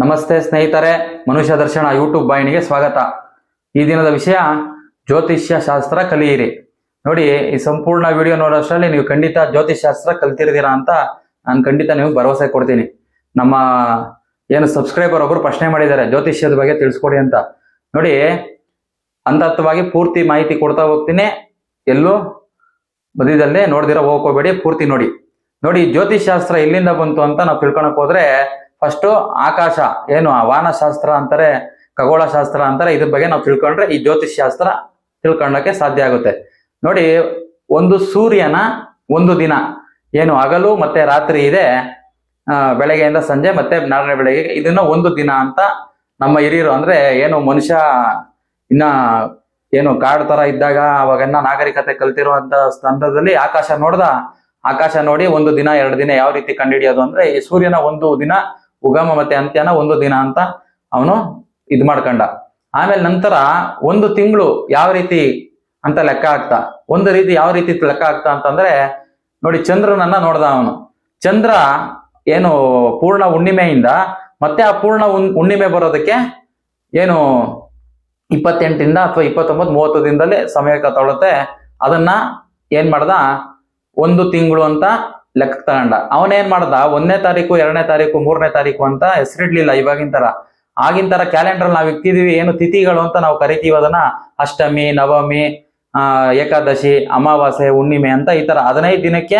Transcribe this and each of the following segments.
ನಮಸ್ತೆ ಸ್ನೇಹಿತರೆ, ಮನುಷ್ಯ ದರ್ಶನ ಯೂಟ್ಯೂಬ್ ಬಾಯಿನಿಗೆ ಸ್ವಾಗತ. ಈ ದಿನದ ವಿಷಯ, ಜ್ಯೋತಿಷ್ಯ ಶಾಸ್ತ್ರ ಕಲಿಯಿರಿ. ನೋಡಿ, ಈ ಸಂಪೂರ್ಣ ವಿಡಿಯೋ ನೋಡೋಷ್ಟರಲ್ಲಿ ನೀವು ಖಂಡಿತ ಜ್ಯೋತಿಷ್ ಶಾಸ್ತ್ರ ಕಲ್ತಿರ್ತೀರಾ ಅಂತ ನಾನು ಖಂಡಿತ ನೀವು ಭರವಸೆ ಕೊಡ್ತೀನಿ. ನಮ್ಮ ಏನು ಸಬ್ಸ್ಕ್ರೈಬರ್ ಒಬ್ಬರು ಪ್ರಶ್ನೆ ಮಾಡಿದ್ದಾರೆ, ಜ್ಯೋತಿಷ್ಯದ ಬಗ್ಗೆ ತಿಳಿಸ್ಕೊಡಿ ಅಂತ. ನೋಡಿ ಹಂತವಾಗಿ ಪೂರ್ತಿ ಮಾಹಿತಿ ಕೊಡ್ತಾ ಹೋಗ್ತೀನಿ. ಎಲ್ಲೂ ಬದಿದಲ್ಲೇ ನೋಡ್ದಿರ ಹೋಗ್ಕೋಬೇಡಿ, ಪೂರ್ತಿ ನೋಡಿ. ನೋಡಿ ಜ್ಯೋತಿಷ್ ಶಾಸ್ತ್ರ ಎಲ್ಲಿಂದ ಬಂತು ಅಂತ ನಾವು ತಿಳ್ಕೊಳಕ್ ಹೋದ್ರೆ ಫಸ್ಟ್ ಆಕಾಶ, ಏನು ವಾನಶಾಸ್ತ್ರ ಅಂತಾರೆ ಖಗೋಳ ಶಾಸ್ತ್ರ ಅಂತಾರೆ, ಇದ್ರ ಬಗ್ಗೆ ನಾವು ತಿಳ್ಕೊಂಡ್ರೆ ಈ ಜ್ಯೋತಿಷ್ ಶಾಸ್ತ್ರ ತಿಳ್ಕೊಳ್ಳೋಕೆ ಸಾಧ್ಯ ಆಗುತ್ತೆ. ನೋಡಿ, ಒಂದು ಸೂರ್ಯನ ಒಂದು ದಿನ, ಏನು ಹಗಲು ಮತ್ತೆ ರಾತ್ರಿ ಇದೆ ಬೆಳಗ್ಗೆಯಿಂದ ಸಂಜೆ ಮತ್ತೆ ನಾಳೆ ಬೆಳಗ್ಗೆ, ಇದನ್ನ ಒಂದು ದಿನ ಅಂತ ನಮ್ಮ ಹಿರಿಯರು ಅಂದ್ರೆ ಏನು ಮನುಷ್ಯ ಇನ್ನ ಏನು ಕಾಡು ತರ ಇದ್ದಾಗ ಅವಾಗೆಲ್ಲ ನಾಗರಿಕತೆ ಕಲ್ತಿರುವಂತ ಸಂದರ್ಭದಲ್ಲಿ ಆಕಾಶ ನೋಡ್ದ, ಆಕಾಶ ನೋಡಿ ಒಂದು ದಿನ, ಎರಡು ದಿನ ಯಾವ ರೀತಿ ಕಂಡುಹಿಡಿಯೋದು ಅಂದ್ರೆ ಈ ಸೂರ್ಯನ ಒಂದು ದಿನ ಉಗಮ ಮತ್ತೆ ಅಂತ್ಯನ ಒಂದು ದಿನ ಅಂತ ಅವನು ಇದ್ ಮಾಡ್ಕೊಂಡ. ಆಮೇಲೆ ನಂತರ ಒಂದು ತಿಂಗಳು ಯಾವ ರೀತಿ ಅಂತ ಲೆಕ್ಕ ಆಗ್ತಾ ಒಂದು ರೀತಿ ಯಾವ ರೀತಿ ಲೆಕ್ಕ ಆಗ್ತಾ ಅಂತಂದ್ರೆ, ನೋಡಿ ಚಂದ್ರನನ್ನ ನೋಡ್ದ ಅವನು. ಚಂದ್ರ ಏನು ಪೂರ್ಣ ಹುಣ್ಣಿಮೆಯಿಂದ, ಮತ್ತೆ ಆ ಪೂರ್ಣ ಹುಣ್- ಹುಣ್ಣಿಮೆ ಬರೋದಕ್ಕೆ ಏನು ಇಪ್ಪತ್ತೆಂಟಿಂದ ಅಥವಾ ಇಪ್ಪತ್ತೊಂಬತ್ತು, ಮೂವತ್ತು ದಿನದಲ್ಲಿ ಸಮಯ ತೊಳತೆ ಅದನ್ನ ಏನ್ ಮಾಡ್ದ? ಒಂದು ತಿಂಗಳು ಅಂತ ಲೆಕ್ಕ ತಗೊಂಡ. ಅವನೇನ್ ಮಾಡ್ದ? ಒಂದನೇ ತಾರೀಕು, ಎರಡನೇ ತಾರೀಕು, ಮೂರನೇ ತಾರೀಕು ಅಂತ ಹೆಸರಿಡ್ಲಿಲ್ಲ ಇವಾಗಿನ ತರ. ಆಗಿನ ತರ ಕ್ಯಾಲೆಂಡರ್ ನಾವ್ ಇಕ್ತಿದೀವಿ ಏನು ತಿಥಿಗಳು ಅಂತ ನಾವು ಕರಿತೀವಿ ಅದನ್ನ. ಅಷ್ಟಮಿ, ನವಮಿ, ಆ, ಏಕಾದಶಿ, ಅಮಾವಾಸ್ಯೆ, ಹುಣ್ಣಿಮೆ ಅಂತ ಈ ತರ ಹದಿನೈದು ದಿನಕ್ಕೆ,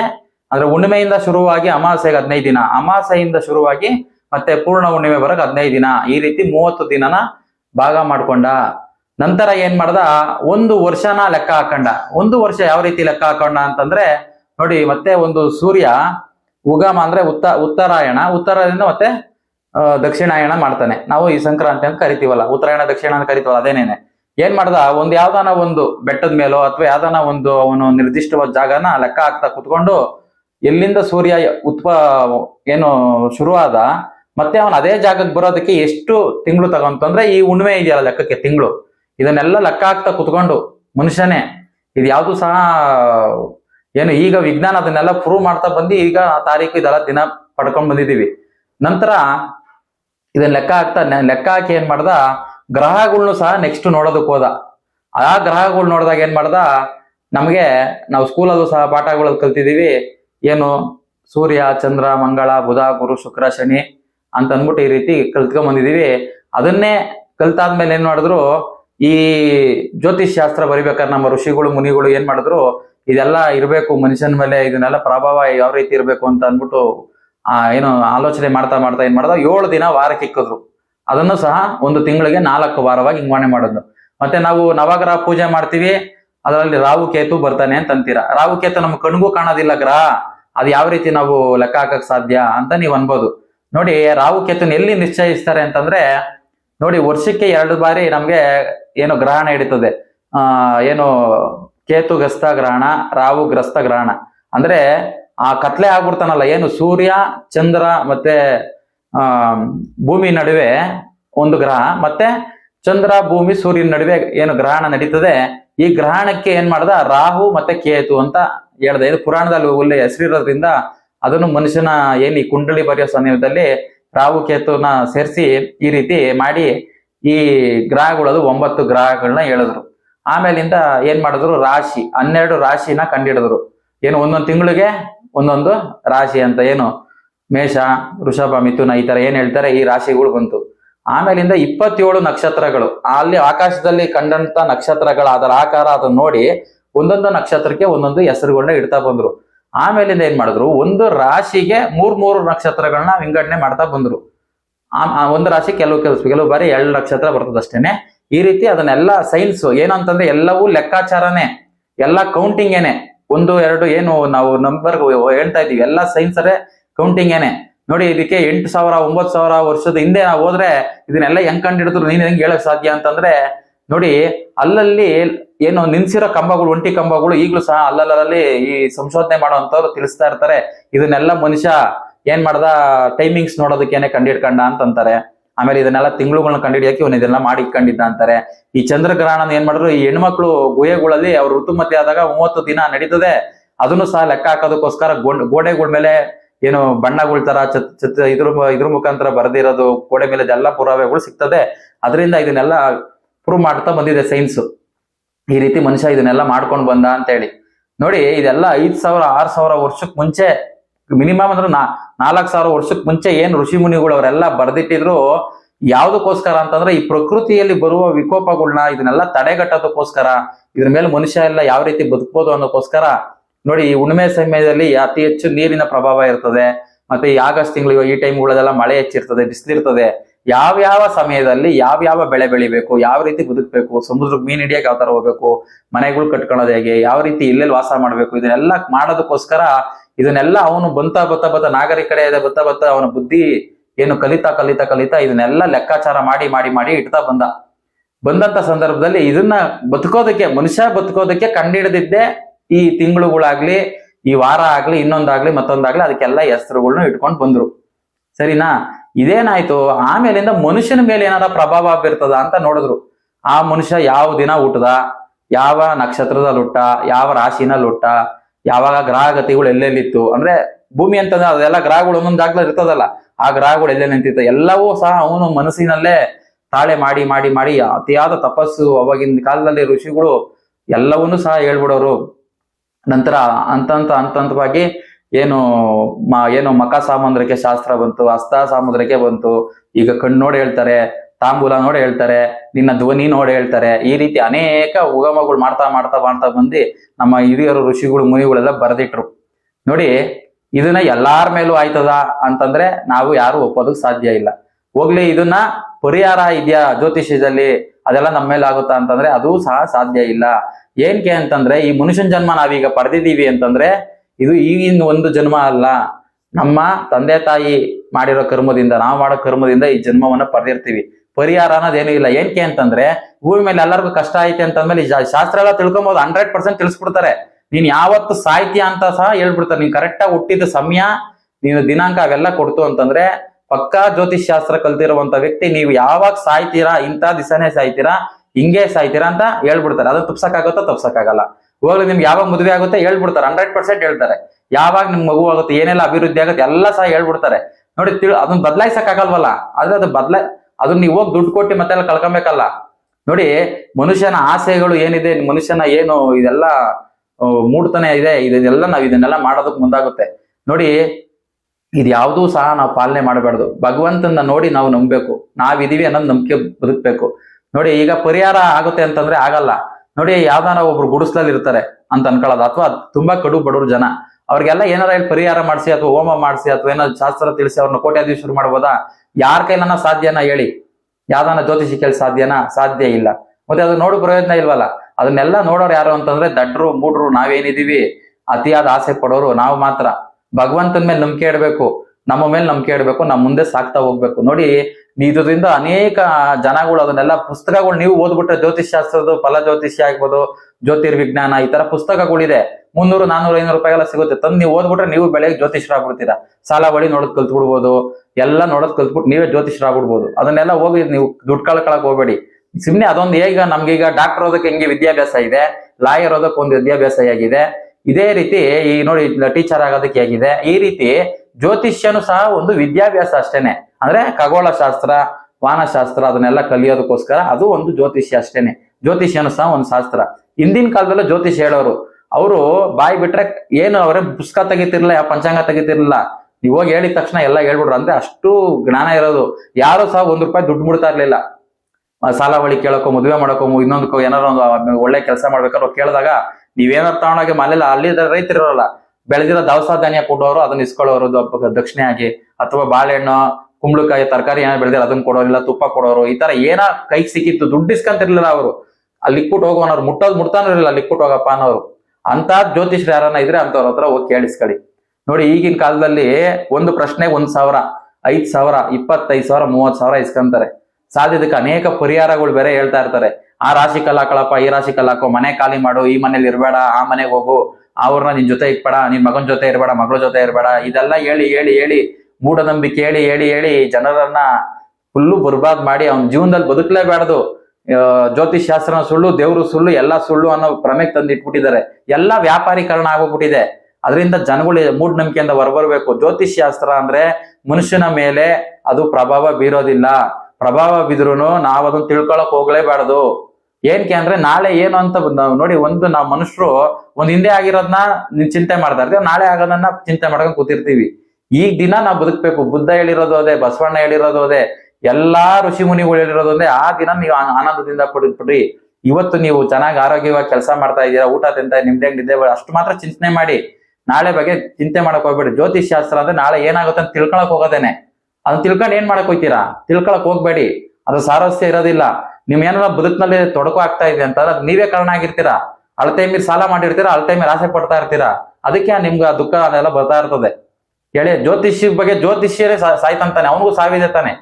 ಅಂದ್ರೆ ಹುಣ್ಣಿಮೆಯಿಂದ ಶುರುವಾಗಿ ಅಮಾವಾಸ್ಯೆಗೆ ಹದಿನೈದು ದಿನ. ಅಮಾವಾಸ್ಯೆಯಿಂದ ಶುರುವಾಗಿ ಮತ್ತೆ ಪೂರ್ಣ ಹುಣ್ಣಿಮೆ ಬರಕ್ ಹದಿನೈದು ದಿನ. ಈ ರೀತಿ ಮೂವತ್ತು ದಿನನ ಭಾಗ ಮಾಡ್ಕೊಂಡ. ನಂತರ ಏನ್ ಮಾಡ್ದ? ಒಂದು ವರ್ಷನ ಲೆಕ್ಕ ಹಾಕೊಂಡ. ಒಂದು ವರ್ಷ ಯಾವ ರೀತಿ ಲೆಕ್ಕ ಹಾಕೊಂಡ ಅಂತಂದ್ರೆ ನೋಡಿ, ಮತ್ತೆ ಒಂದು ಸೂರ್ಯ, ಉಗಮ ಅಂದ್ರೆ ಉತ್ತ, ಉತ್ತರಾಯಣ, ಉತ್ತರದಿಂದ ಮತ್ತೆ ದಕ್ಷಿಣಾಯಣ ಮಾಡ್ತಾನೆ. ನಾವು ಈ ಸಂಕ್ರಾಂತಿ ಅಂತ ಕರಿತೀವಲ್ಲ, ಉತ್ತರಾಯಣ ದಕ್ಷಿಣ ಅಂತ ಕರಿತೀವಲ್ಲ, ಅದೇನೇನೆ? ಏನ್ ಮಾಡ್ದ? ಒಂದ್ ಯಾವ್ದಾನ ಒಂದು ಬೆಟ್ಟದ ಮೇಲೋ ಅಥವಾ ಯಾವ್ದಾನ ಒಂದು ಅವನು ನಿರ್ದಿಷ್ಟವಾದ ಜಾಗನ ಲೆಕ್ಕ ಹಾಕ್ತಾ ಕುತ್ಕೊಂಡು, ಎಲ್ಲಿಂದ ಸೂರ್ಯ ಉತ್ಪ, ಏನು ಶುರುವಾದ, ಮತ್ತೆ ಅವನ್ ಅದೇ ಜಾಗಕ್ಕೆ ಬರೋದಕ್ಕೆ ಎಷ್ಟು ತಿಂಗಳು ತಗೊಂತಂದ್ರೆ ಈ ಉಣ್ಮೆ ಇದೆಯಲ್ಲ ಲೆಕ್ಕಕ್ಕೆ ತಿಂಗಳು. ಇದನ್ನೆಲ್ಲ ಲೆಕ್ಕ ಹಾಕ್ತಾ ಕುತ್ಕೊಂಡು ಮನುಷ್ಯನೇ ಇದು ಯಾವುದು ಸಹ ಏನು ಈಗ ವಿಜ್ಞಾನ ಅದನ್ನೆಲ್ಲ ಪ್ರೂವ್ ಮಾಡ್ತಾ ಬಂದು ಈಗ ಆ ತಾರೀಕು ಇದೆಲ್ಲ ದಿನ ಪಡ್ಕೊಂಡ್ ಬಂದಿದ್ದೀವಿ. ನಂತರ ಇದನ್ನ ಲೆಕ್ಕ ಹಾಕ್ತಾ ಲೆಕ್ಕ ಹಾಕಿ ಏನ್ ಮಾಡ್ದ? ಗ್ರಹಗಳ್ನು ಸಹ ನೆಕ್ಸ್ಟ್ ನೋಡೋದಕ್ಕೆ ಹೋದ. ಆ ಗ್ರಹಗಳು ನೋಡಿದಾಗ ಏನ್ ಮಾಡ್ದ? ನಮಗೆ ನಾವು ಸ್ಕೂಲಲ್ಲೂ ಸಹ ಪಾಠಗಳಲ್ಲಿ ಕಲ್ತಿದ್ದೀವಿ. ಏನು ಸೂರ್ಯ, ಚಂದ್ರ, ಮಂಗಳ, ಬುಧ, ಗುರು, ಶುಕ್ರ, ಶನಿ ಅಂತ ಅಂದ್ಬಿಟ್ಟು ಈ ರೀತಿ ಕಲ್ತ್ಕೊಂಡ್ ಬಂದಿದೀವಿ ಅದನ್ನೇ ಕಲ್ತಾದ್ಮೇಲೆ ಏನ್ ಮಾಡಿದ್ರು? ಈ ಜ್ಯೋತಿಷ್ ಶಾಸ್ತ್ರ ಬರಿಬೇಕಾದ್ರೆ ನಮ್ಮ ಋಷಿಗಳು, ಮುನಿಗಳು ಏನ್ ಮಾಡಿದ್ರು? ಇದೆಲ್ಲ ಇರಬೇಕು, ಮನುಷ್ಯನ ಮೇಲೆ ಇದನ್ನೆಲ್ಲ ಪ್ರಭಾವ ಯಾವ ರೀತಿ ಇರಬೇಕು ಅಂತ ಅಂದ್ಬಿಟ್ಟು, ಆ, ಏನು ಆಲೋಚನೆ ಮಾಡ್ತಾ ಮಾಡ್ತಾ ಏನ್ ಮಾಡ್ದ, ಏಳು ದಿನ ವಾರಕ್ಕೆ ಇಕ್ಕಿದ್ರು ಅದನ್ನು ಸಹ ಒಂದು ತಿಂಗಳಿಗೆ ನಾಲ್ಕು ವಾರವಾಗಿ ಹಿಂಗಣೆ ಮಾಡೋದು ಮತ್ತೆ ನಾವು ನವಗ್ರಹ ಪೂಜೆ ಮಾಡ್ತೀವಿ, ಅದರಲ್ಲಿ ರಾಹು ಕೇತು ಬರ್ತಾನೆ ಅಂತ ಅಂತೀರಾ. ರಾಹು ಕೇತು ನಮ್ಮ ಕಣ್ಗೂ ಕಾಣೋದಿಲ್ಲ ಗ್ರಹ, ಅದು ಯಾವ ರೀತಿ ನಾವು ಲೆಕ್ಕ ಹಾಕಕ್ ಸಾಧ್ಯ ಅಂತ ನೀವು ಅನ್ಬೋದು. ನೋಡಿ, ರಾಹು ಕೇತುನ ಎಲ್ಲಿ ನಿಶ್ಚಯಿಸ್ತಾರೆ ಅಂತಂದ್ರೆ, ನೋಡಿ, ವರ್ಷಕ್ಕೆ ಎರಡು ಬಾರಿ ನಮ್ಗೆ ಏನು ಗ್ರಹಣ ಹಿಡಿತದೆ. ಆ, ಏನು ಕೇತು ಗ್ರಸ್ತ ಗ್ರಹಣ ರಾಹು ಗ್ರಸ್ತ ಗ್ರಹಣ ಅಂದ್ರೆ ಆ ಕತ್ಲೆ ಆಗ್ಬಿಡ್ತಾನಲ್ಲ, ಏನು ಸೂರ್ಯ, ಚಂದ್ರ ಮತ್ತೆ, ಆ, ಭೂಮಿ ನಡುವೆ ಒಂದು ಗ್ರಹ, ಮತ್ತೆ ಚಂದ್ರ, ಭೂಮಿ, ಸೂರ್ಯನ ನಡುವೆ ಏನು ಗ್ರಹಣ ನಡೀತದೆ. ಈ ಗ್ರಹಣಕ್ಕೆ ಏನ್ ಮಾಡ್ದ? ರಾಹು ಮತ್ತೆ ಕೇತು ಅಂತ ಹೇಳ್ದೆ. ಇದು ಪುರಾಣದಲ್ಲಿ ಒಳ್ಳೆ ಹೆಸರಿರೋದ್ರಿಂದ ಅದನ್ನು ಮನುಷ್ಯನ ಏನು ಈ ಕುಂಡಲಿ ಬರೆಯೋ ಸಮಯದಲ್ಲಿ ರಾಹು, ಕೇತುನ ಸೇರಿಸಿ ಈ ರೀತಿ ಮಾಡಿ ಈ ಗ್ರಹಗಳದು ಒಂಬತ್ತು ಗ್ರಹಗಳನ್ನ ಹೇಳಿದ್ರು. ಆಮೇಲಿಂದ ಏನ್ ಮಾಡಿದ್ರು? ರಾಶಿ, ಹನ್ನೆರಡು ರಾಶಿನ ಕಂಡಿಡಿದ್ರು. ಏನು, ಒಂದೊಂದು ತಿಂಗಳಿಗೆ ಒಂದೊಂದು ರಾಶಿ ಅಂತ ಏನು? ಮೇಷ, ವೃಷಭ, ಮಿಥುನ ಈ ತರ ಏನ್ ಹೇಳ್ತಾರೆ? ಈ ರಾಶಿಗಳು ಬಂತು. ಆಮೇಲಿಂದ ಇಪ್ಪತ್ತೇಳು ನಕ್ಷತ್ರಗಳು. ಅಲ್ಲಿ ಆಕಾಶದಲ್ಲಿ ಕಂಡಂತ ನಕ್ಷತ್ರಗಳ ಅದರ ಆಕಾರ ಅದನ್ನ ನೋಡಿ ಒಂದೊಂದು ನಕ್ಷತ್ರಕ್ಕೆ ಒಂದೊಂದು ಹೆಸರುಗಳನ್ನ ಇಡ್ತಾ ಬಂದ್ರು. ಆಮೇಲಿಂದ ಏನ್ ಮಾಡಿದ್ರು? ಒಂದು ರಾಶಿಗೆ ಮೂರ್ ಮೂರು ನಕ್ಷತ್ರಗಳನ್ನ ವಿಂಗಡಣೆ ಮಾಡ್ತಾ ಬಂದ್ರು. ಒಂದು ರಾಶಿ ಕೆಲವು ಕೆಲಸ ಕೆಲವು ಬಾರಿ ಎರಡು ನಕ್ಷತ್ರ ಬರ್ತದೆ ಅಷ್ಟೇನೆ ಈ ರೀತಿ ಅದನ್ನೆಲ್ಲ ಸೈನ್ಸ್ ಏನಂತಂದ್ರೆ ಎಲ್ಲವೂ ಲೆಕ್ಕಾಚಾರನೇ, ಎಲ್ಲ ಕೌಂಟಿಂಗ್ ಏನೆ. ಒಂದು, ಎರಡು, ಏನು ನಾವು ನಂಬರ್ ಹೇಳ್ತಾ ಇದೀವಿ ಎಲ್ಲ ಸೈನ್ಸ್ ಅದೇ ಕೌಂಟಿಂಗ್ ಏನೆ. ನೋಡಿ, ಇದಕ್ಕೆ ಎಂಟು ಸಾವಿರ, ಒಂಬತ್ತು ಸಾವಿರ ವರ್ಷದ ಹಿಂದೆ ನಾವು ಹೋದ್ರೆ ಇದನ್ನೆಲ್ಲ ಹೆಂಗ್ ಕಂಡಿಡಿದ್ರು ನೀನ್ ಹೆಂಗ್ ಹೇಳಕ್ ಸಾಧ್ಯ ಅಂತಂದ್ರೆ, ನೋಡಿ, ಅಲ್ಲಲ್ಲಿ ಏನು ನಿನ್ಸಿರೋ ಕಂಬಗಳು, ಒಂಟಿ ಕಂಬಗಳು ಈಗಲೂ ಸಹ ಅಲ್ಲಲ್ಲಲ್ಲಿ ಈ ಸಂಶೋಧನೆ ಮಾಡುವಂತವ್ರು ತಿಳಿಸ್ತಾ ಇರ್ತಾರೆ. ಇದನ್ನೆಲ್ಲ ಮನುಷ್ಯ ಏನ್ ಮಾಡ್ದ? ಟೈಮಿಂಗ್ಸ್ ನೋಡೋದಕ್ಕೇನೆ ಕಂಡಿಡ್ಕೊಂಡ ಅಂತಂತಾರೆ. ಆಮೇಲೆ ಇದನ್ನೆಲ್ಲ ತಿಂಗಳುಗಳನ್ನ ಕಂಡಿಡಿಯಕ್ಕೆ ಇವನು ಇದೆಲ್ಲ ಮಾಡಿ ಇಟ್ಕೊಂಡಿದ್ದ ಅಂತಾರೆ. ಈ ಚಂದ್ರಗ್ರಹಣ ಏನ್ ಮಾಡಿದ್ರು, ಈ ಹೆಣ್ಮಕ್ಳು ಗುಹೆಗಳಲ್ಲಿ ಅವ್ರ ಋತುಮತಿ ಆದಾಗ ಮೂವತ್ತು ದಿನ ನಡೀತದೆ. ಅದನ್ನು ಸಹ ಲೆಕ್ಕ ಹಾಕೋದಕ್ಕೋಸ್ಕರ ಗೋಡ್- ಗೋಡೆಗಳ ಮೇಲೆ ಏನು ಬಣ್ಣಗಳ ತರ ಇದ್ರ ಇದ್ರ ಮುಖಾಂತರ ಬರೆದಿರೋದು, ಗೋಡೆ ಮೇಲೆ ಎಲ್ಲ ಪುರಾವೆಗಳು ಸಿಗ್ತದೆ. ಅದರಿಂದ ಇದನ್ನೆಲ್ಲ ಪ್ರೂವ್ ಮಾಡ್ತಾ ಬಂದಿದೆ ಸೈನ್ಸ್ ಈ ರೀತಿ ಮನುಷ್ಯ ಇದನ್ನೆಲ್ಲ ಮಾಡ್ಕೊಂಡು ಬಂದ ಅಂತ ಹೇಳಿ. ನೋಡಿ, ಇದೆಲ್ಲ ಐದ್ ಸಾವಿರ, ಆರ್ ಸಾವಿರ ವರ್ಷಕ್ಕೆ ಮುಂಚೆ ಮಿನಿಮಮ್ ಅಂದ್ರೆ ನಾ ನಾಲ್ಕು ಸಾವಿರ ವರ್ಷಕ್ಕೆ ಮುಂಚೆ ಏನ್ ಋಷಿ ಮುನಿಗಳು ಅವರೆಲ್ಲ ಬರ್ದಿಟ್ಟಿದ್ರು, ಯಾವ್ದಕ್ಕೋಸ್ಕರ ಅಂತಂದ್ರೆ ಈ ಪ್ರಕೃತಿಯಲ್ಲಿ ಬರುವ ವಿಕೋಪಗಳನ್ನ ಇದನ್ನೆಲ್ಲ ತಡೆಗಟ್ಟೋದಕ್ಕೋಸ್ಕರ, ಇದ್ರ ಮೇಲೆ ಮನುಷ್ಯ ಎಲ್ಲ ಯಾವ ರೀತಿ ಬದುಕ್ಬೋದು ಅನ್ನೋಕ್ಕೋಸ್ಕರ ನೋಡಿ ಈ ಹುಣ್ಣಿಮೆ ಸಮಯದಲ್ಲಿ ಅತಿ ಹೆಚ್ಚು ನೀರಿನ ಪ್ರಭಾವ ಇರ್ತದೆ, ಮತ್ತೆ ಈ ಆಗಸ್ಟ್ ತಿಂಗಳು ಈ ಟೈಮ್ಗಳಲ್ಲೆಲ್ಲ ಮಳೆ ಹೆಚ್ಚಿರ್ತದೆ, ಬಿಸಿಲಿರ್ತದೆ ಯಾವ ಯಾವ ಸಮಯದಲ್ಲಿ ಯಾವ ಯಾವ ಬೆಳೆ ಬೆಳಿಬೇಕು, ಯಾವ ರೀತಿ ಬದುಕಬೇಕು ಸಮುದ್ರಕ್ಕೆ ಮೀನ್ ಹಿಡಿಯಕ್ ಯಾವ ತರ ಹೋಗ್ಬೇಕು, ಮನೆಗಳು ಕಟ್ಕೊಳ್ಳೋದು ಹೇಗೆ, ಯಾವ ರೀತಿ ಇಲ್ಲೆಲ್ಲಿ ವಾಸ ಮಾಡ್ಬೇಕು, ಇದನ್ನೆಲ್ಲ ಮಾಡೋದಕ್ಕೋಸ್ಕರ ಇದನ್ನೆಲ್ಲ ಅವನು ಬಂತ ಬತ್ತ ಬತ್ತ ಇದೆ ಬತ್ತ ಬತ್ತ ಅವನ ಬುದ್ಧಿ ಏನು ಕಲಿತಾ ಕಲಿತಾ ಕಲಿತಾ ಇದನ್ನೆಲ್ಲ ಲೆಕ್ಕಾಚಾರ ಮಾಡಿ ಮಾಡಿ ಮಾಡಿ ಇಡ್ತಾ ಬಂದ. ಬಂದಂತ ಸಂದರ್ಭದಲ್ಲಿ ಇದನ್ನ ಬದುಕೋದಕ್ಕೆ ಮನುಷ್ಯ ಬದುಕೋದಕ್ಕೆ ಕಂಡಿಡಿದಿದ್ದೆ ಈ ತಿಂಗಳುಗಳಾಗ್ಲಿ, ಈ ವಾರ ಆಗ್ಲಿ, ಇನ್ನೊಂದಾಗ್ಲಿ, ಮತ್ತೊಂದಾಗ್ಲಿ ಅದಕ್ಕೆಲ್ಲ ಹೆಸರುಗಳನ್ನ ಇಟ್ಕೊಂಡು ಬಂದ್ರು. ಸರಿನಾ? ಇದೇನಾಯ್ತು? ಆಮೇಲಿಂದ ಮನುಷ್ಯನ ಮೇಲೆ ಏನಾರ ಪ್ರಭಾವ ಬೀರ್ತದ ಅಂತ ನೋಡಿದ್ರು. ಆ ಮನುಷ್ಯ ಯಾವ ದಿನ ಹುಟ್ಟದ ಯಾವ ನಕ್ಷತ್ರದಲ್ಲಿ ಹುಟ್ಟ? ಯಾವ ರಾಶಿನಲ್ಲಿ ಹುಟ್ಟ? ಯಾವಾಗ ಗ್ರಹಗತಿಗಳು ಎಲ್ಲೆಲ್ಲಿತ್ತು? ಅಂದ್ರೆ ಭೂಮಿ ಅಂತಂದ್ರೆ ಅದೆಲ್ಲ ಗ್ರಹಗಳು ಒಂದೊಂದು ಜಾಗದಲ್ಲಿ ಇರ್ತದಲ್ಲ. ಆ ಗ್ರಹಗಳು ಎಲ್ಲೇ ನಿಂತಿತ್ತು ಎಲ್ಲವೂ ಸಹ ಅವನು ಮನಸ್ಸಿನಲ್ಲೇ ತಾಳೆ ಮಾಡಿ ಮಾಡಿ ಮಾಡಿ ಅತಿಯಾದ ತಪಸ್ಸು ಅವಾಗಿನ ಕಾಲದಲ್ಲಿ ಋಷಿಗಳು ಎಲ್ಲವನ್ನೂ ಸಹ ಹೇಳ್ಬಿಡೋರು. ನಂತರ ಅಂತಂತ ಹಂತವಾಗಿ ಏನು ಮ, ಏನು ಮಕ ಸಾಮುದ್ರಕ್ಕೆ ಶಾಸ್ತ್ರ ಬಂತು, ಅಸ್ತ ಸಾಮುದ್ರಕ್ಕೆ ಬಂತು. ಈಗ ಕಣ್ಣು ನೋಡಿ ಹೇಳ್ತಾರೆ ತಾಂಬೂಲ ನೋಡಿ ಹೇಳ್ತಾರೆ, ನಿನ್ನ ಧ್ವನಿ ನೋಡಿ ಹೇಳ್ತಾರೆ, ಈ ರೀತಿ ಅನೇಕ ಉಗಮಗಳು ಮಾಡ್ತಾ ಮಾಡ್ತಾ ಮಾಡ್ತಾ ಬಂದು ನಮ್ಮ ಹಿರಿಯರು, ಋಷಿಗಳು, ಮುನಿಗಳೆಲ್ಲ ಬರೆದಿಟ್ರು. ನೋಡಿ, ಇದನ್ನ ಎಲ್ಲಾರ ಮೇಲೂ ಆಯ್ತದ ಅಂತಂದ್ರೆ ನಾವು ಯಾರು ಒಪ್ಪೋದಕ್ ಸಾಧ್ಯ ಇಲ್ಲ. ಹೋಗ್ಲಿ, ಇದನ್ನ ಪರಿಹಾರ ಇದೆಯಾ ಜ್ಯೋತಿಷ್ಯದಲ್ಲಿ, ಅದೆಲ್ಲ ನಮ್ಮ ಮೇಲೆ ಆಗುತ್ತಾ ಅಂತಂದ್ರೆ ಅದು ಸಹ ಸಾಧ್ಯ ಇಲ್ಲ. ಏನ್ಕೆ ಅಂತಂದ್ರೆ, ಈ ಮನುಷ್ಯನ ಜನ್ಮ ನಾವೀಗ ಪಡೆದಿದ್ದೀವಿ ಅಂತಂದ್ರೆ, ಇದು ಈಗಿನ ಒಂದು ಜನ್ಮ ಅಲ್ಲ. ನಮ್ಮ ತಂದೆ ತಾಯಿ ಮಾಡಿರೋ ಕರ್ಮದಿಂದ, ನಾವು ಮಾಡೋ ಕರ್ಮದಿಂದ ಈ ಜನ್ಮವನ್ನ ಪಡೆದಿರ್ತೀವಿ. ಪರಿಹಾರ ಅನ್ನೋದೇನು ಇಲ್ಲ. ಏನ್ಕೆ ಅಂತಂದ್ರೆ, ಭೂಮಿ ಮೇಲೆ ಎಲ್ಲರಿಗೂ ಕಷ್ಟ ಐತೆ ಅಂತಂದ್ಮೇಲೆ ಶಾಸ್ತ್ರ ಎಲ್ಲ ತಿಳ್ಕೊಬಹುದು ಹಂಡ್ರೆಡ್ ಪರ್ಸೆಂಟ್ ತಿಳಿಸ್ಬಿಡ್ತಾರೆ. ನೀನ್ ಯಾವತ್ತು ಸಾಹಿತ್ಯ ಅಂತ ಸಹ ಹೇಳ್ಬಿಡ್ತಾರೆ. ನೀನ್ ಕರೆಕ್ಟ್ ಆಗಿ ಹುಟ್ಟಿದ ಸಮಯ, ನೀನು ದಿನಾಂಕ ಅವೆಲ್ಲ ಕೊಡ್ತು ಅಂತಂದ್ರೆ, ಪಕ್ಕಾ ಜ್ಯೋತಿಷ್ ಶಾಸ್ತ್ರ ಕಲ್ತಿರುವಂತ ವ್ಯಕ್ತಿ, ನೀವು ಯಾವಾಗ ಸಾಯ್ತೀರಾ, ಇಂಥ ದಿಸನೇ ಸಾಯ್ತೀರಾ, ಹಿಂಗೆ ಸಾಯ್ತೀರಾ ಅಂತ ಹೇಳ್ಬಿಡ್ತಾರೆ. ಅದು ತಪ್ಸಕ್ಕಾಗುತ್ತೋ, ತಪ್ಸಕ್ಕಾಗಲ್ಲ. ಹೋಗ್ಲಿ, ನಿಮ್ಗೆ ಯಾವಾಗ ಮದುವೆ ಆಗುತ್ತೆ ಹೇಳ್ಬಿಡ್ತಾರೆ. ಹಂಡ್ರೆಡ್ ಪರ್ಸೆಂಟ್ ಹೇಳ್ತಾರೆ. ಯಾವಾಗ ನಿಮ್ ಮಗು ಆಗುತ್ತೆ, ಏನೆಲ್ಲ ಅಭಿವೃದ್ಧಿ ಆಗುತ್ತೆ, ಎಲ್ಲ ಸಹ ಹೇಳ್ಬಿಡ್ತಾರೆ. ನೋಡಿ, ತಿಳ್ ಅದನ್ನ ಬದಲಾಯಿಸಕ್ ಆಗಲ್ವಲ್ಲ ಆದ್ರೆ ಅದು ಬದಲ ಅದನ್ನ ನೀವು ಹೋಗಿ ದುಡ್ಡು ಕೊಟ್ಟು ಮತ್ತೆಲ್ಲ ಕಳ್ಕೊಬೇಕಲ್ಲ. ನೋಡಿ, ಮನುಷ್ಯನ ಆಸೆಗಳು ಏನಿದೆ, ಮನುಷ್ಯನ ಏನು ಇದೆಲ್ಲ ಮೂಡ್ತಾನೆ ಇದೆ ಇದನ್ನೆಲ್ಲ ನಾವು ಇದನ್ನೆಲ್ಲ ಮಾಡೋದಕ್ಕೆ ಮುಂದಾಗುತ್ತೆ. ನೋಡಿ, ಇದು ಯಾವುದೂ ಸಹ ನಾವು ಪಾಲನೆ ಮಾಡಬಾರ್ದು. ಭಗವಂತನ ನೋಡಿ ನಾವು ನಂಬಬೇಕು. ನಾವಿದೀವಿ ಅನ್ನೋದು ನಂಬಿಕೆ ಬದುಕಬೇಕು. ನೋಡಿ, ಈಗ ಪರಿಹಾರ ಆಗುತ್ತೆ ಅಂತಂದ್ರೆ ಆಗಲ್ಲ. ನೋಡಿ, ಯಾವ್ದಾನ ಒಬ್ರು ಗುಡಿಸ್ಲಲ್ಲಿ ಇರ್ತಾರೆ ಅಂತ ಅನ್ಕೊಳ್ಳೋದು, ಅಥವಾ ತುಂಬಾ ಕಡು ಬಡವ್ರ ಜನ. ಅವ್ರಿಗೆಲ್ಲ ಏನಾರ ಪರಿಹಾರ ಮಾಡಿಸಿ ಅಥವಾ ಹೋಮ ಮಾಡಿಸಿ ಅಥವಾ ಏನಾದ್ರು ಶಾಸ್ತ್ರ ತಿಳಿಸಿ ಅವ್ರನ್ನ ಕೋಟ್ಯಾಧೀಶರು ಮಾಡ್ಬೋದಾ? ಯಾರ ಕೈಲನ್ನ ಸಾಧ್ಯನ ಹೇಳಿ? ಯಾವ್ದಾನ ಜ್ಯೋತಿಷಿ ಕೇಳಿ ಸಾಧ್ಯನ ಸಾಧ್ಯ ಇಲ್ಲ. ಮತ್ತೆ ಅದು ನೋಡು ಪ್ರಯೋಜನ ಇಲ್ವಲ್ಲ? ಅದನ್ನೆಲ್ಲ ನೋಡೋರು ಯಾರು ಅಂತಂದ್ರೆ ದಡ್ರು, ಮೂಡ್ರು ನಾವೇನಿದೀವಿ. ಅತಿಯಾದ ಆಸೆ ಪಡೋರು ನಾವು ಮಾತ್ರ. ಭಗವಂತನ ಮೇಲೆ ನಂಬಿಕೆ ಇಡಬೇಕು. ನಮ್ಮ ಮೇಲೆ ನಂಬಿಕೆ ಇಡಬೇಕು, ನಮ್ಮ ಮುಂದೆ ಸಾಕ್ತಾ ಹೋಗ್ಬೇಕು. ನೋಡಿ ಇದರಿಂದ ಅನೇಕ ಜನಗಳು ಅದನ್ನೆಲ್ಲ ಪುಸ್ತಕಗಳು ನೀವು ಓದ್ಬಿಟ್ರೆ ಜ್ಯೋತಿಷ್ ಶಾಸ್ತ್ರದ ಫಲ ಜ್ಯೋತಿಷ್ಯ ಆಗ್ಬೋದು, ಜ್ಯೋತಿರ್ವಿಜ್ಞಾನ ಈ ತರ ಪುಸ್ತಕಗಳಿದೆ. ಮುನ್ನೂರು, ನಾನೂರು, ಐನೂರು ರೂಪಾಯಿ ಎಲ್ಲ ಸಿಗುತ್ತೆ. ತಂದು ನೀವು ಓದ್ಬಿಟ್ರೆ ನೀವು ಬೆಳಗ್ಗೆ ಜ್ಯೋತಿಷ್ಯರಾಗ್ಬಿಡ್ತೀರಾ ಸಾಲ ಬಳಿ ನೋಡೋದ್ ಕಲ್ತ್ಬಿಡ್ಬೋದು, ಎಲ್ಲ ನೋಡೋದ್ ಕಲ್ತ್ಬಿಟ್ಟು ನೀವೇ ಜ್ಯೋತಿಷ್ಯರಾಗ್ಬಿಡ್ಬೋದು ಅದನ್ನೆಲ್ಲ ಹೋಗಿ ನೀವು ದುಡ್ಡು ಕಳ್ಕೊಳಕ್ ಹೋಗ್ಬೇಡಿ. ಸುಮ್ನೆ ಅದೊಂದು ಈಗ ನಮ್ಗೀಗ ಡಾಕ್ಟರ್ ಓದಕ್ಕೆ ಹೆಂಗೆ ವಿದ್ಯಾಭ್ಯಾಸ ಇದೆ, ಲಾಯರ್ ಓದಕ್ಕೆ ಒಂದು ವಿದ್ಯಾಭ್ಯಾಸ ಆಗಿದೆ ಇದೇ ರೀತಿ ಈ ನೋಡಿ ಟೀಚರ್ ಆಗೋದಕ್ಕೆ ಆಗಿದೆ ಈ ರೀತಿ ಜ್ಯೋತಿಷ್ಯನು ಸಹ ಒಂದು ವಿದ್ಯಾಭ್ಯಾಸ ಅಷ್ಟೇನೆ. ಅಂದ್ರೆ ಖಗೋಳ ಶಾಸ್ತ್ರ ವಾನಶಾಸ್ತ್ರ ಅದನ್ನೆಲ್ಲ ಕಲಿಯೋದಕ್ಕೋಸ್ಕರ ಅದು ಒಂದು ಜ್ಯೋತಿಷ್ಯ ಅಷ್ಟೇನೆ. ಜ್ಯೋತಿಷ್ಯನು ಸಹ ಒಂದು ಶಾಸ್ತ್ರ. ಹಿಂದಿನ ಕಾಲದಲ್ಲೂ ಜ್ಯೋತಿಷ್ ಹೇಳೋರು, ಅವರು ಬಾಯಿ ಬಿಟ್ರೆ ಏನು ಅವರೇ ಪುಸ್ತಕ ತೆಗಿತಿರ್ಲಿಲ್ಲ, ಯಾವ ಪಂಚಾಂಗ ತೆಗಿತಿರ್ಲಿಲ್ಲ. ನೀವು ಹೋಗಿ ಹೇಳಿದ ತಕ್ಷಣ ಎಲ್ಲ ಹೇಳ್ಬಿಡ್ರು ಅಂದ್ರೆ ಅಷ್ಟು ಜ್ಞಾನ ಇರೋದು. ಯಾರು ಸಹ ಒಂದ್ ರೂಪಾಯಿ ದುಡ್ಡು ಮುಡ್ತಾ ಇರ್ಲಿಲ್ಲ. ಸಾಲ ಬಳಿ ಮದುವೆ ಮಾಡಕ್ಕೋ ಇನ್ನೊಂದಕ್ಕೋ, ಏನಾರ ಒಂದು ಒಳ್ಳೆ ಕೆಲಸ ಮಾಡ್ಬೇಕಾದ್ರೆ ಕೇಳಿದಾಗ ನೀವೇನಾರು ತಗೊಂಡೋಗಿ ಮನೇಲಿ ಅಲ್ಲಿ ರೈತರಿರೋಲ್ಲ ಬೆಳೆದಿರೋ ದವಸ ಧಾನ್ಯ ಕೊಡೋರು ಅದನ್ನ ಇಸ್ಕೊಳ್ಳೋರು ದಕ್ಷಿಣೆ ಆಗಿ, ಅಥವಾ ಬಾಳೆಹಣ್ಣು, ಕುಂಬಳಕಾಯಿ, ತರಕಾರಿ ಏನೋ ಬೆಳೆದಿರೋ ಅದನ್ನ ಕೊಡೋರು, ಇಲ್ಲ ತುಪ್ಪ ಕೊಡೋರು, ಈ ತರ ಏನ ಕೈಗೆ ಸಿಕ್ಕಿತ್ತು ದುಡ್ಡು ಇಸ್ಕೊಂತಿರ್ಲಿಲ್ಲ ಅವರು. ಅಲ್ಲಿ ಇಕ್ಬಿಟ್ಟು ಹೋಗೋನವ್ರು ಮುಟ್ಟೋದು ಮುಟ್ತಾನು ಇರಲಿಲ್ಲ ಅಲ್ಲಿ ಇಕ್ಬಿಟ್ಟು ಹೋಗಪ್ಪ ಅನ್ನೋರು. ಅಂತ ಜ್ಯೋತಿಷ್ರು ಯಾರನ್ನ ಇದ್ರೆ ಅಂತವ್ರ ಹತ್ರ ಹೋಗಿ ಕೇಳಿಸ್ಕೊಳ್ಳಿ. ನೋಡಿ, ಈಗಿನ ಕಾಲದಲ್ಲಿ ಒಂದು ಪ್ರಶ್ನೆ ಒಂದ್ ಸಾವಿರ, ಐದ್ ಸಾವಿರ, ಇಪ್ಪತ್ತೈದು ಸಾವಿರ ಮೂವತ್ ಸಾವಿರ ಇಸ್ಕೊಂತಾರೆ. ಸಾಧ್ಯದಕ್ಕೆ ಅನೇಕ ಪರಿಹಾರಗಳು ಬೇರೆ ಹೇಳ್ತಾ ಇರ್ತಾರೆ. ಆ ರಾಶಿ ಕಲಾಕಳಪ್ಪ ಈ ರಾಶಿ ಕಲಾಕೋ ಮನೆ ಖಾಲಿ ಮಾಡು, ಈ ಮನೇಲಿ ಇರಬೇಡ, ಆ ಮನೆಗೆ ಹೋಗು ಅವ್ರನ್ನ ನಿನ್ ಜೊತೆ ಇಕ್ಬೇಡ ನಿನ್ ಮಗನ ಜೊತೆ ಇರಬೇಡ, ಮಗಳ ಜೊತೆ ಇರಬೇಡ, ಇದೆಲ್ಲ ಹೇಳಿ ಹೇಳಿ ಹೇಳಿ, ಮೂಢನಂಬಿಕೆ ಹೇಳಿ ಹೇಳಿ ಹೇಳಿ ಜನರನ್ನ ಫುಲ್ಲು ಬರ್ಬಾದ್ ಮಾಡಿ ಅವ್ನ ಜೀವನದಲ್ಲಿ ಬದುಕಲೇಬಾರ್ದು ಜ್ಯೋತಿಷ್ ಶಾಸ್ತ್ರನ ಸುಳ್ಳು, ದೇವ್ರು ಸುಳ್ಳು, ಎಲ್ಲ ಸುಳ್ಳು ಅನ್ನೋ ಭ್ರಮೆಗೆ ತಂದಿಟ್ಬಿಟ್ಟಿದ್ದಾರೆ. ಎಲ್ಲ ವ್ಯಾಪಾರೀಕರಣ ಆಗೋಗ್ಬಿಟ್ಟಿದೆ ಅದರಿಂದ ಜನಗಳು ಮೂಢನಂಬಿಕೆಯಿಂದ ಹೊರಬರ್ಬೇಕು. ಜ್ಯೋತಿಷ್ ಶಾಸ್ತ್ರ ಅಂದ್ರೆ ಮನುಷ್ಯನ ಮೇಲೆ ಅದು ಪ್ರಭಾವ ಬೀರೋದಿಲ್ಲ. ಪ್ರಭಾವ ಬಿದ್ರೂ ನಾವು ಅದನ್ನ ತಿಳ್ಕೊಳಕ್ ಹೋಗ್ಲೇಬಾರ್ದು ಏನ್ಕೆ ಅಂದ್ರೆ ನಾಳೆ ಏನು ಅಂತ ನೋಡಿ ಒಂದು ನಾವು ಮನುಷ್ಯರು ಒಂದ್ ಹಿಂದೆ ಆಗಿರೋದನ್ನ ನೀನ್ ಚಿಂತೆ ಮಾಡ್ತಾ ಇರ್ತೀವಿ ನಾಳೆ ಆಗೋದನ್ನ ಚಿಂತೆ ಮಾಡ್ಕೊಂಡು ಕೂತಿರ್ತೀವಿ. ಈ ದಿನ ನಾವು ಬದುಕ್ಬೇಕು. ಬುದ್ಧ ಹೇಳಿರೋದು ಅದೇ, ಬಸವಣ್ಣ ಹೇಳಿರೋದು ಅದೇ, ಎಲ್ಲಾ ಋಷಿ ಮುನಿಗಳು ಹೇಳಿರೋದು ಅದೇ ಆ ದಿನ ನೀವು ಆನಂದದಿಂದ ಪಡಿದ್ಬಿಡ್ರಿ ಇವತ್ತು ನೀವು ಚೆನ್ನಾಗಿ ಆರೋಗ್ಯವಾಗಿ ಕೆಲಸ ಮಾಡ್ತಾ ಇದ್ದೀರಾ, ಊಟ ತಿಂತ ನಿಮ್ದೇ ನಿದ್ದೆ ಅಷ್ಟು ಮಾತ್ರ ಚಿಂತನೆ ಮಾಡಿ. ನಾಳೆ ಬಗ್ಗೆ ಚಿಂತೆ ಮಾಡಕ್ ಹೋಗ್ಬೇಡಿ ಜ್ಯೋತಿಷ್ ಶಾಸ್ತ್ರ ಅಂದ್ರೆ ನಾಳೆ ಏನಾಗುತ್ತೆ ಅಂತ ತಿಳ್ಕೊಳಕ್ ಹೋಗೋದೇನೆ. ಅದನ್ನ ತಿಳ್ಕೊಂಡು ಏನ್ ಮಾಡಕ್ ಹೋಗ್ತೀರಾ? ತಿಳ್ಕೊಳಕ್ ಹೋಗ್ಬೇಡಿ. ಅದು ಸಾರಸ್ಯ ಇರೋದಿಲ್ಲ. ನಿಮ್ ಏನಾರ ಬದುಕಿನಲ್ಲಿ ತೊಡಕು ಆಗ್ತಾ ಇದೆ ಅಂತ ಅದ್ ನೀವೇ ಕಾರಣ ಆಗಿರ್ತೀರಾ? ಅಳತೆ ಮೀರ್ ಸಾಲ ಮಾಡಿರ್ತೀರಾ? ಅಳತೆ ಮೀರ್ ಆಸೆ ಪಡ್ತಾ ಇರ್ತೀರಾ? ಅದಕ್ಕೆ ನಿಮ್ಗೆ ದುಃಖ ಅದೆಲ್ಲ ಬರ್ತಾ ಇರ್ತದೆ. ಹೇಳಿ, ಜ್ಯೋತಿಷಿ ಬಗ್ಗೆ ಜ್ಯೋತಿಷ್ಯರೇ ಸಾಯ್ತಂತಾನೆ. ಅವನಿಗೂ ಸಾವಿದೆ ತಾನೆ.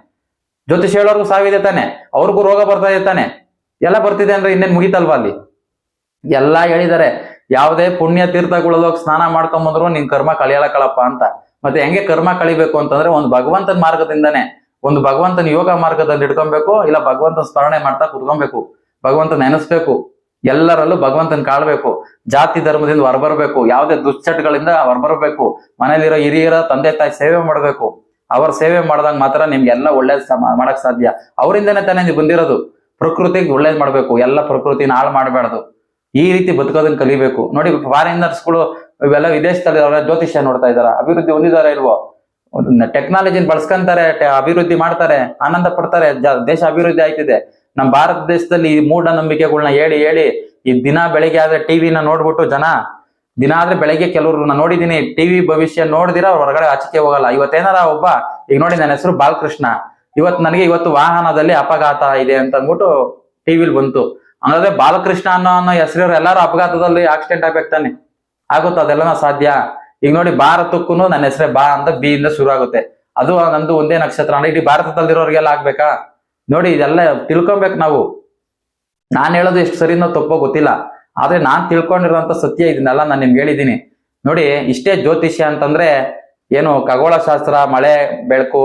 ಜ್ಯೋತಿಷ್ ಹೇಳೋರ್ಗು ಸಾವಿದೆ ತಾನೆ. ಅವ್ರಿಗೂ ರೋಗ ಬರ್ತಾ ಇದೆ ಎಲ್ಲ ಬರ್ತಿದೆ ಅಂದ್ರೆ ಇನ್ನೇನ್ ಮುಗಿತಲ್ವಾ ಅಲ್ಲಿ? ಎಲ್ಲಾ ಹೇಳಿದಾರೆ ಯಾವುದೇ ಪುಣ್ಯ ತೀರ್ಥಗಳಲ್ಲಿ ಹೋಗಿ ಸ್ನಾನ ಮಾಡ್ಕೊಂಬಂದ್ರು ನಿನ್ ಕರ್ಮ ಕಳಿಯಲ್ಲ ಕಳಪ್ಪ ಅಂತ. ಮತ್ತೆ ಹೆಂಗೆ ಕರ್ಮ ಕಳಿಬೇಕು ಅಂತಂದ್ರೆ ಒಂದು ಭಗವಂತನ ಮಾರ್ಗದಿಂದಾನೆ. ಒಂದು ಭಗವಂತನ ಯೋಗ ಮಾರ್ಗದಲ್ಲಿ ಇಟ್ಕೊಬೇಕು ಇಲ್ಲ ಭಗವಂತನ ಸ್ಮರಣೆ ಮಾಡ್ತಾ ಕುತ್ಕೊಬೇಕು, ಭಗವಂತ ನೆನೆಸ್ಬೇಕು, ಎಲ್ಲರಲ್ಲೂ ಭಗವಂತನ ಕಾಳ್ಬೇಕು ಜಾತಿ ಧರ್ಮದಿಂದ ಹೊರಬರ್ಬೇಕು, ಯಾವುದೇ ದುಶ್ಚಟಗಳಿಂದ ಹೊರಬರ್ಬೇಕು ಮನೇಲಿರೋ ಹಿರಿಯರ ತಂದೆ ತಾಯಿ ಸೇವೆ ಮಾಡಬೇಕು, ಅವ್ರ ಸೇವೆ ಮಾಡಿದಾಗ ಮಾತ್ರ ನಿಮ್ಗೆಲ್ಲ ಒಳ್ಳೇದ್ ಮಾಡಕ್ ಸಾಧ್ಯ. ಅವರಿಂದನೇ ತಾನೇ ನೀವು ಬಂದಿರೋದು. ಪ್ರಕೃತಿಗೆ ಒಳ್ಳೇದ್ ಮಾಡ್ಬೇಕು, ಎಲ್ಲ ಪ್ರಕೃತಿನ ಹಾಳು ಮಾಡಬಾರ್ದು. ಈ ರೀತಿ ಬದುಕೋದನ್ನ ಕಲಿಬೇಕು. ನೋಡಿ ಫಾರಿನರ್ಸ್ಗಳು ಇವೆಲ್ಲ ವಿದೇಶದಲ್ಲಿ ಅವರ ಜ್ಯೋತಿಷ್ಯ ನೋಡ್ತಾ ಇದಾರ. ಅಭಿವೃದ್ಧಿ ಹೊಂದಿದಾರ ಇಲ್ವೋ? ಟೆಕ್ನಾಲಜಿನ ಬಳಸ್ಕೊಂತಾರೆ ಅಭಿವೃದ್ಧಿ ಮಾಡ್ತಾರೆ, ಆನಂದ ಪಡ್ತಾರೆ ದೇಶ ಅಭಿವೃದ್ಧಿ ಆಯ್ತಿದೆ. ನಮ್ಮ ಭಾರತ ದೇಶದಲ್ಲಿ ಈ ಮೂಢನಂಬಿಕೆಗಳನ್ನ ಹೇಳಿ ಹೇಳಿ, ಈ ದಿನ ಬೆಳಿಗ್ಗೆ ಆದ್ರೆ ಟಿವಿನ ನೋಡ್ಬಿಟ್ಟು ಜನ, ದಿನ ಆದ್ರೆ ಬೆಳಗ್ಗೆ ಕೆಲವ್ರು ನಾನು ನೋಡಿದೀನಿ ಟಿವಿ ಭವಿಷ್ಯ ನೋಡಿದಿರ ಹೊರಗಡೆ ಆಚೆಗೆ ಹೋಗಲ್ಲ. ಇವತ್ತೇನಾರ ಒಬ್ಬ, ಈಗ ನೋಡಿ ನನ್ನ ಹೆಸರು ಬಾಲಕೃಷ್ಣ. ಇವತ್ತು ನನಗೆ ಇವತ್ತು ವಾಹನದಲ್ಲಿ ಅಪಘಾತ ಇದೆ ಅಂತ ಅಂದ್ಬಿಟ್ಟು ಟಿವಿಲ್ ಬಂತು. ಅಂದ್ರೆ ಬಾಲಕೃಷ್ಣ ಅನ್ನೋ ಅನ್ನೋ ಹೆಸರು ಎಲ್ಲಾರು ಅಪಘಾತದಲ್ಲಿ ಆಕ್ಸಿಡೆಂಟ್ ಆಗ್ಬೇಕು ತಾನೆ. ಆಗುತ್ತಾ ಅದೆಲ್ಲ ಸಾಧ್ಯ? ಈಗ ನೋಡಿ ಭಾರತಕ್ಕೂ ನನ್ನ ಹೆಸರೇ ಬಾ ಅಂತ ಬಿ ಇಂದ ಶುರು ಆಗುತ್ತೆ. ಅದು ನಂದು ಒಂದೇ ನಕ್ಷತ್ರ. ಅಂದ್ರೆ ಇಡೀ ಭಾರತದಲ್ಲಿರೋರಿಗೆಲ್ಲ ಆಗ್ಬೇಕಾ? ನೋಡಿ ಇದೆಲ್ಲ ತಿಳ್ಕೊಬೇಕು ನಾವು. ನಾನು ಹೇಳೋದು ಎಷ್ಟು ಸರಿನೋ ತಪ್ಪೋ ಗೊತ್ತಿಲ್ಲ. ಆದ್ರೆ ನಾನ್ ತಿಳ್ಕೊಂಡಿರುವಂತ ಸತ್ಯ ಇದನ್ನೆಲ್ಲ ನಾನು ನಿಮ್ಗೆ ಹೇಳಿದ್ದೀನಿ ನೋಡಿ ಇಷ್ಟೇ ಜ್ಯೋತಿಷ್ಯ ಅಂತಂದ್ರೆ ಏನು ಖಗೋಳ ಶಾಸ್ತ್ರ ಮಳೆ, ಬೆಳಕು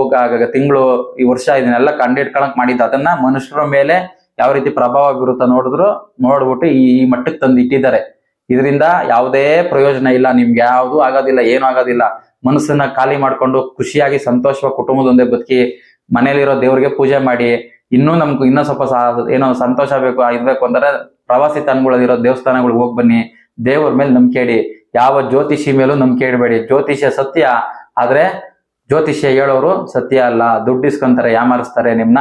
ತಿಂಗಳು ಈ ವರ್ಷ ಇದನ್ನೆಲ್ಲ ಕಂಡಿಡ್ಕೊಳಕ್ ಮಾಡಿದ್ದು. ಅದನ್ನ ಮನುಷ್ಯರ ಮೇಲೆ ಯಾವ ರೀತಿ ಪ್ರಭಾವ ಬೀರುತ್ತಾ ನೋಡಿದ್ರು ನೋಡ್ಬಿಟ್ಟು ಈ ಮಟ್ಟಕ್ಕೆ ತಂದು ಇಟ್ಟಿದ್ದಾರೆ ಇದರಿಂದ ಯಾವುದೇ ಪ್ರಯೋಜನ ಇಲ್ಲ, ನಿಮ್ಗೆ ಯಾವುದು ಆಗೋದಿಲ್ಲ, ಏನು ಆಗೋದಿಲ್ಲ. ಮನಸ್ಸನ್ನ ಖಾಲಿ ಮಾಡ್ಕೊಂಡು ಖುಷಿಯಾಗಿ ಸಂತೋಷವಾಗಿ ಕುಟುಂಬದೊಂದೇ ಬದುಕಿ ಮನೇಲಿರೋ ದೇವ್ರಿಗೆ ಪೂಜೆ ಮಾಡಿ, ಇನ್ನೂ ನಮ್ಗೆ ಇನ್ನೂ ಸ್ವಲ್ಪ ಏನೋ ಸಂತೋಷ ಬೇಕು ಇರ್ಬೇಕು ಅಂದ್ರೆ ಪ್ರವಾಸಿ ತಾಣಗಳಲ್ಲಿರೋ ದೇವಸ್ಥಾನಗಳಿಗೆ ಹೋಗಿ ಬನ್ನಿ. ದೇವ್ರ ಮೇಲೆ ನಂಬಿಕೆ ಇಡಿ. ಯಾವ ಜ್ಯೋತಿಷಿ ಮೇಲೂ ನಂಬಿಕೆ ಇಡಬೇಡಿ. ಜ್ಯೋತಿಷ್ಯ ಸತ್ಯ, ಆದ್ರೆ ಜ್ಯೋತಿಷ್ಯ ಹೇಳೋರು ಸತ್ಯ ಅಲ್ಲ. ದುಡ್ಡು ಇಸ್ಕೊಂತಾರೆ ಯಾಮಾರಿಸ್ತಾರೆ ನಿಮ್ನ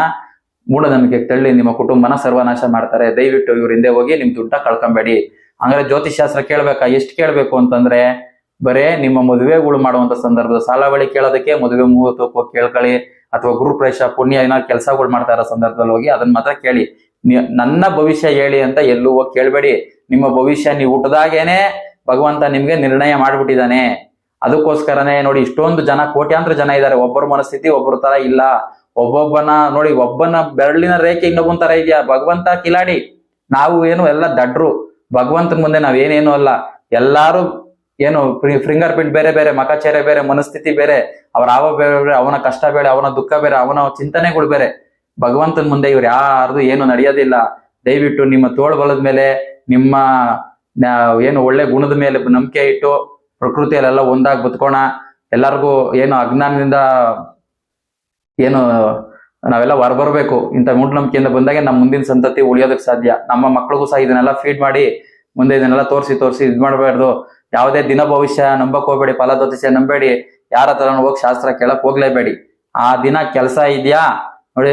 ಮೂಢನಂಬಿಕೆಗೆ ತಳ್ಳಿ ನಿಮ್ಮ ಕುಟುಂಬನ ಸರ್ವನಾಶ ಮಾಡ್ತಾರೆ. ದಯವಿಟ್ಟು ಇವ್ರ ಹಿಂದೆ ಹೋಗಿ ನಿಮ್ ದುಡ್ಡ ಕಳ್ಕೊಂಬೇಡಿ. ಹಂಗಾರೆ ಜ್ಯೋತಿಷಾಸ್ತ್ರ ಕೇಳ್ಬೇಕಾ? ಎಷ್ಟು ಕೇಳ್ಬೇಕು ಅಂತಂದ್ರೆ, ಬರೇ ನಿಮ್ಮ ಮದುವೆಗಳು ಮಾಡುವಂತ ಸಂದರ್ಭದ ಸಾಲಾವಳಿ ಕೇಳೋದಕ್ಕೆ ಮದುವೆ ಮುಹೂರ್ತಕ್ಕೆ ಹೋಗಿ ಕೇಳ್ಕೊಳ್ಳಿ, ಅಥವಾ ಗುರುಪ್ರೇಷ ಪುಣ್ಯ ಏನಾದ್ರು ಕೆಲಸಗಳು ಮಾಡ್ತಾ ಇರೋ ಸಂದರ್ಭದಲ್ಲಿ ಹೋಗಿ ಅದನ್ನ ಮಾತ್ರ ಕೇಳಿ. ನನ್ನ ಭವಿಷ್ಯ ಹೇಳಿ ಅಂತ ಎಲ್ಲೂ ಹೋಗಿ ಕೇಳಬೇಡಿ. ನಿಮ್ಮ ಭವಿಷ್ಯ ನೀವು ಹುಟ್ಟದಾಗೇನೆ ಭಗವಂತ ನಿಮ್ಗೆ ನಿರ್ಣಯ ಮಾಡ್ಬಿಟ್ಟಿದ್ದಾನೆ. ಅದಕ್ಕೋಸ್ಕರನೇ ನೋಡಿ ಇಷ್ಟೊಂದು ಜನ, ಕೋಟ್ಯಾಂತರ ಜನ ಇದ್ದಾರೆ. ಒಬ್ಬರ ಮನಸ್ಥಿತಿ, ಒಬ್ಬರ ತರ ಇಲ್ಲ. ಒಬ್ಬೊಬ್ಬನ ನೋಡಿ ಒಬ್ಬನ ಬೆರಳಿನ ರೇಖೆ ಇನ್ನೊಬ್ಬನ ತರ ಇದೆಯಾ? ಭಗವಂತ ಕಿಲಾಡಿ. ನಾವು ಏನು ಎಲ್ಲ ದಡ್ರು. ಭಗವಂತನ ಮುಂದೆ ನಾವ್ ಏನೇನು ಅಲ್ಲ, ಎಲ್ಲಾರು ಏನು ಫಿಂಗರ್ ಪ್ರಿಂಟ್ ಬೇರೆ ಬೇರೆ, ಮಕಚೇರೆ ಬೇರೆ, ಮನಸ್ಥಿತಿ ಬೇರೆ, ಅವ್ರ ಆವ ಬೇರೆ ಬೇರೆ, ಅವನ ಕಷ್ಟ ಬೇರೆ, ಅವನ ದುಃಖ ಬೇರೆ, ಅವನ ಚಿಂತನೆಗಳು ಬೇರೆ. ಭಗವಂತನ ಮುಂದೆ ಇವ್ರು ಯಾರ್ದು ಏನು ನಡೆಯೋದಿಲ್ಲ. ದಯವಿಟ್ಟು ನಿಮ್ಮ ತೋಳ್ ಬಲದ ಮೇಲೆ, ನಿಮ್ಮ ಏನು ಒಳ್ಳೆ ಗುಣದ ಮೇಲೆ ನಂಬಿಕೆ ಇಟ್ಟು ಪ್ರಕೃತಿಯಲ್ಲೆಲ್ಲ ಒಂದಾಗಿ ಬದುಕೋಣ. ಎಲ್ಲರಿಗೂ ಏನು ಅಜ್ಞಾನದಿಂದ ಏನು ನಾವೆಲ್ಲ ಹೊರಬರ್ಬೇಕು. ಇಂಥ ಮೂಢನಂಬಿಕೆಯಿಂದ ಬಂದಾಗ ನಮ್ಮ ಮುಂದಿನ ಸಂತತಿ ಉಳಿಯೋದಕ್ಕೆ ಸಾಧ್ಯ. ನಮ್ಮ ಮಕ್ಕಳಿಗೂ ಸಹ ಇದನ್ನೆಲ್ಲ ಫೀಡ್ ಮಾಡಿ, ಮುಂದೆ ಇದನ್ನೆಲ್ಲ ತೋರಿಸಿ ತೋರಿಸಿ ಇದು ಮಾಡಬಾರ್ದು. ಯಾವುದೇ ದಿನ ಭವಿಷ್ಯ ನಂಬಕ್ ಹೋಗ್ಬೇಡಿ ಫಲದೋತಿಷ್ಯ ನಂಬೇಡಿ. ಯಾರ ಹತ್ರ ಹೋಗಿ ಶಾಸ್ತ್ರ ಕೇಳಕ್ ಹೋಗ್ಲೇಬೇಡಿ. ಆ ದಿನ ಕೆಲಸ ಇದೆಯಾ? ನೋಡಿ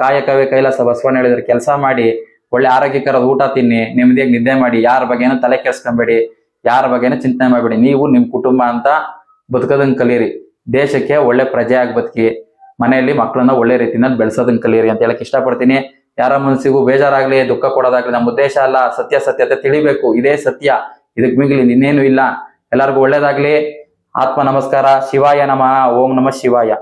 ಕಾಯಕವೇ ಕೈಲಾಸ ಬಸವಣ್ಣ ಹೇಳಿದ್ರೆ, ಕೆಲಸ ಮಾಡಿ, ಒಳ್ಳೆ ಆರೋಗ್ಯಕರ ಊಟ ತಿನ್ನಿ, ನೆಮ್ಮದಿಯಾಗಿ ನಿದ್ದೆ ಮಾಡಿ, ಯಾರ ಬಗ್ಗೆನೂ ತಲೆ ಕೆಡ್ಸ್ಕೊಂಬೇಡಿ, ಯಾರ ಬಗ್ಗೆನೂ ಚಿಂತನೆ ಮಾಡಬೇಡಿ. ನೀವು ನಿಮ್ಮ ಕುಟುಂಬ ಅಂತ ಬದುಕೋದಂಗೆ ಕಲೀರಿ. ದೇಶಕ್ಕೆ ಒಳ್ಳೆ ಪ್ರಜೆ ಆಗಿ ಬದುಕಿ ಮನೆಯಲ್ಲಿ ಮಕ್ಕಳನ್ನ ಒಳ್ಳೆ ರೀತಿಯಲ್ಲಿ ಬೆಳೆಸೋದನ್ನ ಕಲಿಯಿರಿ ಅಂತ ಹೇಳಕ್ ಇಷ್ಟಪಡ್ತೀನಿ. ಯಾರ ಮನಸ್ಸಿಗೂ ಬೇಜಾರಾಗ್ಲಿ, ದುಃಖ ಕೊಡೋದಾಗ್ಲಿ, ನಮ್ಮ ಉದ್ದೇಶ ಅಲ್ಲ, ಸತ್ಯ ಸತ್ಯತೆ ತಿಳಿಬೇಕು. ಇದೇ ಸತ್ಯ. ಇದಕ್ ಮಿಗಿಲಿ ಇನ್ನೇನು ಇಲ್ಲ. ಎಲ್ಲರಿಗೂ ಒಳ್ಳೇದಾಗ್ಲಿ. ಆತ್ಮ ನಮಸ್ಕಾರ. ಶಿವಾಯ ನಮಃ. ಓಂ ನಮಃ ಶಿವಾಯ.